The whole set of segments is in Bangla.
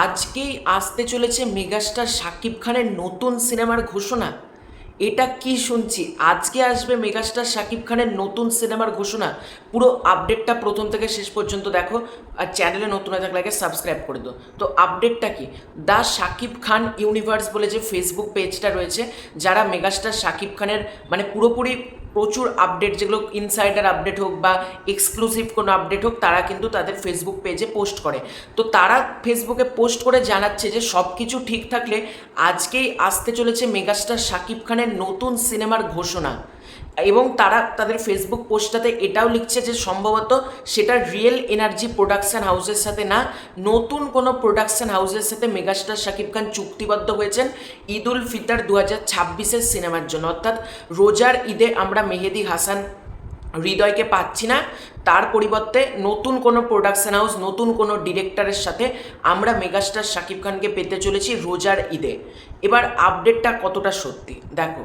আজকেই আসতে চলেছে মেগাস্টার শাকিব খানের নতুন সিনেমার ঘোষণা। এটা কি শুনছি? আজকে আসবে মেগাস্টার শাকিব খানের নতুন সিনেমার ঘোষণা। পুরো আপডেটটা প্রথম থেকে শেষ পর্যন্ত দেখো আর চ্যানেলে নতুন হয়ে থাকলে আগে সাবস্ক্রাইব করে দাও। তো আপডেটটা কি? দ্য শাকিব খান ইউনিভার্স বলে যে ফেসবুক পেজটা রয়েছে, যারা মেগাস্টার শাকিব খানের মানে পুরোপুরি প্রচুর আপডেট যেগুলো ইনসাইডার আপডেট হোক বা এক্সক্লুসিভ কোনো আপডেট হোক, তারা কিন্তু তাদের ফেসবুক পেজে পোস্ট করে। তো তারা ফেসবুকে পোস্ট করে জানাচ্ছে যে সব কিছু ঠিক থাকলে আজকেই আসতে চলেছে মেগাস্টার শাকিব খানের নতুন সিনেমার ঘোষণা। এবং তারা তাদের ফেসবুক পোস্টটাতে এটাও লিখছে যে সম্ভবত সেটা রিয়েল এনার্জি প্রোডাকশান হাউসের সাথে না, নতুন কোনো প্রোডাকশান হাউসের সাথে মেগাস্টার শাকিব খান চুক্তিবদ্ধ হয়েছেন ঈদ উল ফিতর দু হাজার সিনেমার জন্য। অর্থাৎ রোজার ঈদে আমরা মেহেদি হাসান হৃদয়কে পাচ্ছি না। তার পরিবর্তে নতুন কোনো প্রোডাকশন হাউস নতুন কোনো ডিরেক্টরের সাথে আমরা মেগাস্টার শাকিব খানকে পেতে চলেছি রোজার ঈদে। এবার আপডেটটা কতটা সত্যি? দেখো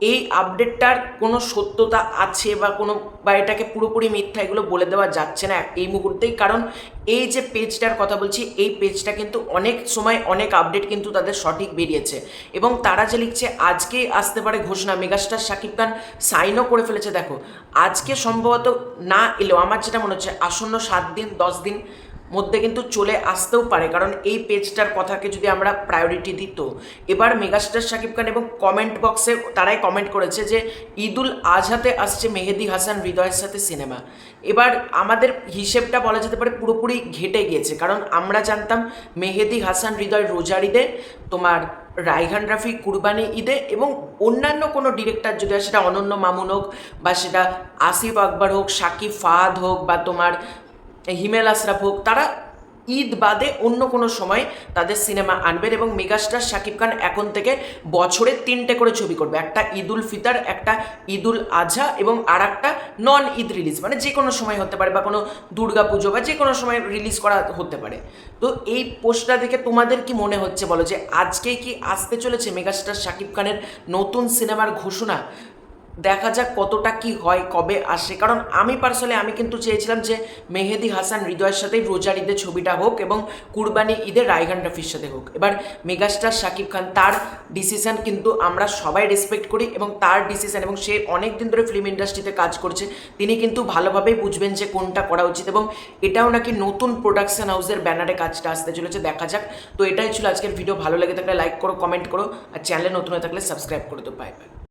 এই আপডেটটার কোনো সত্যতা আছে বা কোনো, বা এটাকে পুরোপুরি মিথ্যা এগুলো বলে দেওয়া যাচ্ছে না এই মুহূর্তেই। কারণ এই যে পেজটার কথা বলছি, এই পেজটা কিন্তু অনেক সময় অনেক আপডেট কিন্তু তাদের সঠিক বেরিয়েছে। এবং তারা যে লিখছে আজকেই আসতে পারে ঘোষণা, মেগাস্টার শাকিব খান সাইনও করে ফেলেছে। দেখো, আজকে সম্ভবত না এলেও, আমার যেটা মনে হচ্ছে, আসন্ন সাত দিন, দশ দিন মধ্যে কিন্তু চলে আসতেও পারে। কারণ এই পেজটার কথাকে যদি আমরা প্রায়োরিটি দিত এবার মেগাস্টার শাকিব খান এবং কমেন্ট বক্সে তারাই কমেন্ট করেছে যে, ঈদুল আজহাতে আসছে মেহেদি হাসান হৃদয়ের সাথে সিনেমা এবার আমাদের হিসেবটা বলা যেতে পারে পুরোপুরি ঘেটে গিয়েছে। কারণ আমরা জানতাম মেহেদি হাসান হৃদয় রোজার ঈদে, তোমার রাইহান রাফি কুরবানি ঈদে এবং অন্যান্য কোনো ডিরেক্টর যদি সেটা অনন্য মামুন হোক বা সেটা আসিফ আকবর হোক, সাকিব ফাহাদ হোক বা তোমার হিমেল আশরাফ হোক, তারা ঈদ বাদে অন্য কোনো সময় তাদের সিনেমা আনবেন এবং মেগাস্টার শাকিব খান এখন থেকে বছরে তিনটে করে ছবি করবে। একটা ঈদ উল ফিতর, একটা ঈদ উল আজহা এবং আর একটা নন ঈদ রিলিজ মানে যে কোনো সময় হতে পারে বা কোনো দুর্গা পুজো বা যে কোনো সময় রিলিজ করা হতে পারে। তো এই পোস্টটা দেখে তোমাদের কি মনে হচ্ছে বলো যে আজকেই কি আসতে চলেছে মেগাস্টার শাকিব খানের নতুন সিনেমার ঘোষণা? দেখা যাক কতটা কি হয়, কবে আসে। কারণ আমি পার্সোনালি আমি কিন্তু চেয়েছিলাম যে মেহেদি হাসান হৃদয়ের সাথেই রোজার ঈদের ছবিটা হোক এবং কুরবানি ঈদের রায়গান রফির সাথে হোক। এবার মেগাস্টার শাকিব খান, তার ডিসিশন কিন্তু আমরা সবাই রেসপেক্ট করি এবং তার ডিসিশন এবং সে অনেক দিন ধরে ফিল্ম ইন্ডাস্ট্রিতে কাজ করছে, তিনি কিন্তু ভালোভাবেই বুঝবেন যে কোনটা করা উচিত এবং এটাও নাকি নতুন প্রোডাকশন হাউসের ব্যানারে কাজটা আসতে চলেছে, দেখা যাক। তো এটাই ছিল আজকের ভিডিও ভালো লেগে থাকলে লাইক করো কমেন্ট করো, আর চ্যানেলে নতুন হয়ে থাকলে সাবস্ক্রাইব করে তো বাই বাই